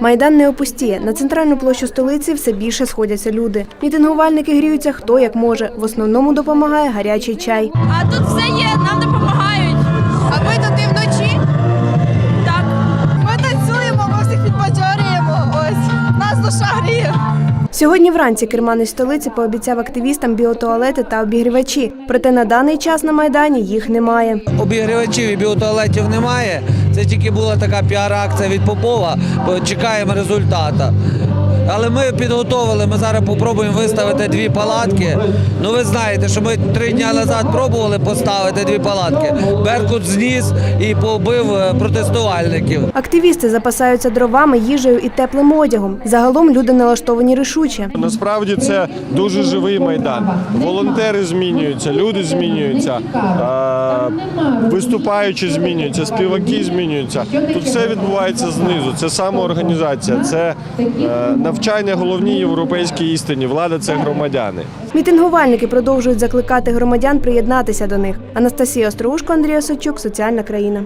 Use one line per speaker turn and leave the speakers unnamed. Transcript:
Майдан не опустіє. На центральну площу столиці все більше сходяться люди. Мітингувальники гріються хто як може. В основному допомагає гарячий чай.
А тут все є,
Сьогодні вранці керманець столиці пообіцяв активістам біотуалети та обігрівачі. Проте на даний час на майдані їх немає.
Обігрівачів і біотуалетів немає. Це тільки була така піар-акція від Попова. Чекаємо результата. Але ми підготовили. Ми зараз спробуємо виставити дві палатки. Ну ви знаєте, що ми три дні назад пробували поставити дві палатки. Беркут зніс і побив е, протестувальників.
Активісти запасаються дровами, їжею і теплим одягом. Загалом люди налаштовані рішуче.
Насправді це дуже живий майдан. Волонтери змінюються, люди змінюються, виступаючі змінюються, співаки змінюються. Тут все відбувається знизу. Це самоорганізація, це е, навчання головній європейській істині. Влада це громадяни.
Мітингувальники продовжують закликати громадян приєднатися до них. Анастасія Остроушко, Андрій Осадчук, Соціальна країна.